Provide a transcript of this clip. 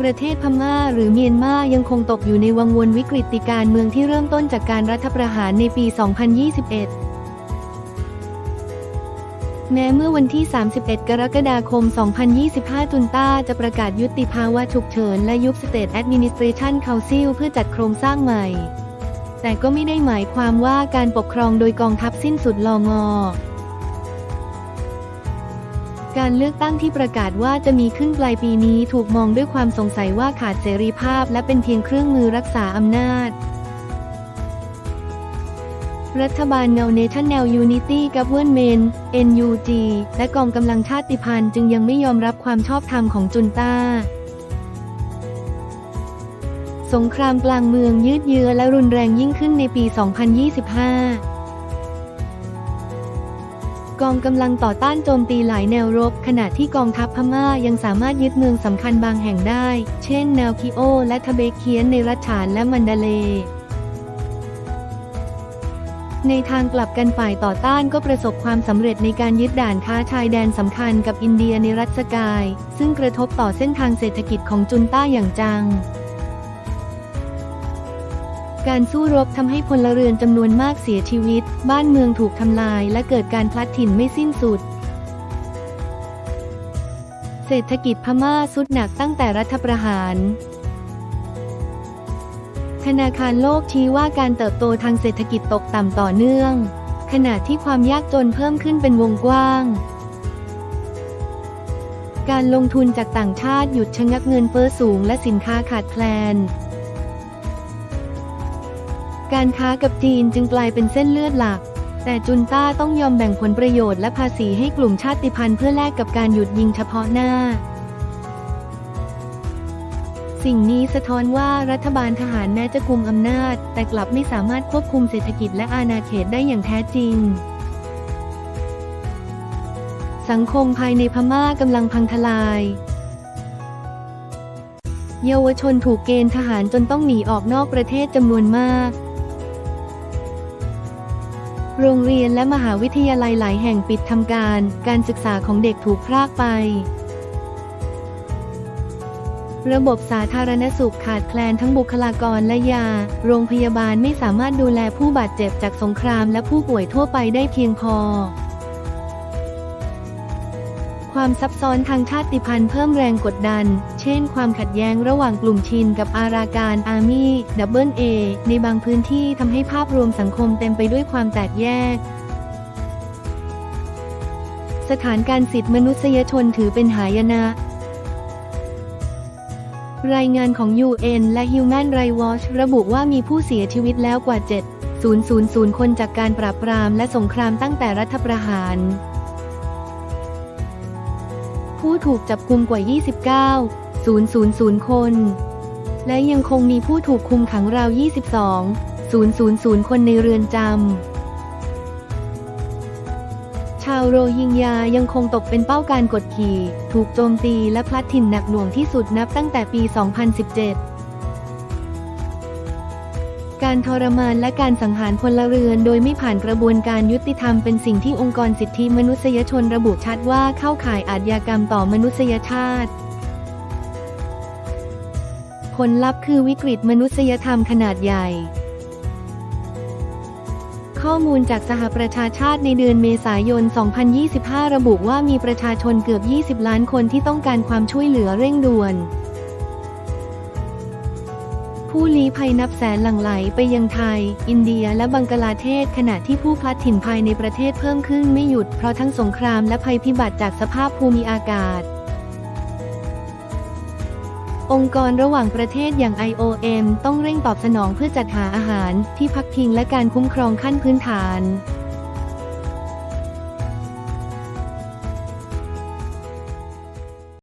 ประเทศพม่าหรือเมียนมายังคงตกอยู่ในวังวนวิกฤติการเมืองที่เริ่มต้นจากการรัฐประหารในปี 2021 แม้เมื่อวันที่ 31 กรกฎาคม 2025จุนต้าจะประกาศยุติภาวะฉุกเฉินและยุบ State Administration Council เพื่อจัดโครงสร้างใหม่ แต่ก็ไม่ได้หมายความว่าการปกครองโดยกองทัพสิ้นสุดลองอ การเลือกตั้งที่ประกาศว่าจะมีขึ้นปลายปีนี้ถูกมองด้วยความสงสัยว่าขาดเสรีภาพและเป็นเพียงเครื่องมือรักษาอำนาจ รัฐบาลเงา National Unity Government NUG และกองกำลังชาติพันธุ์จึงยังไม่ยอมรับความชอบธรรมของจุนต้า สงครามกลางเมืองยืดเยื้อและรุนแรงยิ่งขึ้นในปี 2025 กองกำลังต่อต้านโจมตีหลายแนวรบ ขณะที่กองทัพพม่ายังสามารถยึดเมืองสำคัญบางแห่งได้ เช่นแนวคิโอ และทะเบเคียนในรัฐฉานและมันดาเล ในทางกลับกันฝ่ายต่อต้านก็ประสบความสำเร็จในการยึดด่านค้าชายแดนสำคัญกับอินเดียในรัฐสกาย ซึ่งกระทบต่อเส้นทางเศรษฐกิจของจุนต้าอย่างจัง การสู้รบทำให้พลเรือนจำนวนมากเสียชีวิต บ้านเมืองถูกทำลายและเกิดการพลัดถิ่นไม่สิ้นสุด เศรษฐกิจพม่าสุดหนักตั้งแต่รัฐประหาร ธนาคารโลกชี้ว่าการเติบโตทางเศรษฐกิจตกต่ำต่อเนื่อง ขณะที่ความยากจนเพิ่มขึ้นเป็นวงกว้าง การลงทุนจากต่างชาติหยุดชะงักเงินเฟ้อสูงและสินค้าขาดแคลน การค้ากับจีนจึงกลายเป็นเส้นเลือดหลัก แต่จุนต้าต้องยอมแบ่งผลประโยชน์และภาษีให้กลุ่มชาติพันธุ์เพื่อแลกกับการหยุดยิงเฉพาะหน้า สิ่งนี้สะท้อนว่ารัฐบาลทหารแม้จะกุมอำนาจ แต่กลับไม่สามารถควบคุมเศรษฐกิจและอาณาเขตได้อย่างแท้จริงสังคมภายในพม่ากำลังพังทลาย เยาวชนถูกเกณฑ์ทหารจนต้องหนีออกนอกประเทศจำนวนมาก โรงเรียนและมหาวิทยาลัยหลายแห่งปิดทำการ การศึกษาของเด็กถูกพรากไป ระบบสาธารณสุขขาดแคลนทั้งบุคลากรและยา โรงพยาบาลไม่สามารถดูแลผู้บาดเจ็บจากสงครามและผู้ป่วยทั่วไปได้เพียงพอ ความซับซ้อนทางชาติพันธุ์เพิ่มแรงกดดัน เช่น ความขัดแย้งระหว่างกลุ่มชินกับอาราการอาร์มี่ดับเบิลเอในบางพื้นที่ทำให้ภาพรวมสังคมเต็มไปด้วยความแตกแยก สถานการสิทธิมนุษยชนถือเป็นหายนะรายงานของ UN และ Human Rights Watch ระบุว่ามีผู้เสียชีวิตแล้วกว่า 7,000 คนจากการปราบปรามและสงครามตั้งแต่รัฐประหาร ผู้ถูกจับกุมกว่า 29,000 คน และยังคงมีผู้ถูกคุมขังราว 22,000 คนในเรือนจำ ชาวโรฮิงญายังคงตกเป็นเป้าการกดขี่ ถูกโจมตีและพลัดถิ่นหนักหน่วงที่สุดนับตั้งแต่ปี 2017 การทรมานและการสังหารพลเรือนโดยไม่ผ่านกระบวนการยุติธรรมเป็นสิ่งที่องค์กรสิทธิมนุษยชนระบุชัดว่าเข้าข่ายอาชญากรรมต่อมนุษยชาติ ผลลัพธ์คือวิกฤตมนุษยธรรมขนาดใหญ่ ข้อมูลจากสหประชาชาติในเดือนเมษายน 2025 ระบุว่ามีประชาชนเกือบ 20 ล้านคนที่ต้องการความช่วยเหลือเร่งด่วน ผู้ลี้ภัยนับแสนหลั่งไหลไปยังไทย อินเดียและบังกลาเทศขณะที่ผู้พลัดถิ่นภายในประเทศเพิ่มขึ้นไม่หยุดเพราะทั้งสงครามและภัยพิบัติจากสภาพภูมิอากาศองค์กรระหว่างประเทศอย่าง IOM ต้องเร่งตอบสนองเพื่อจัดหาอาหารที่พักพิงและการคุ้มครองขั้นพื้นฐาน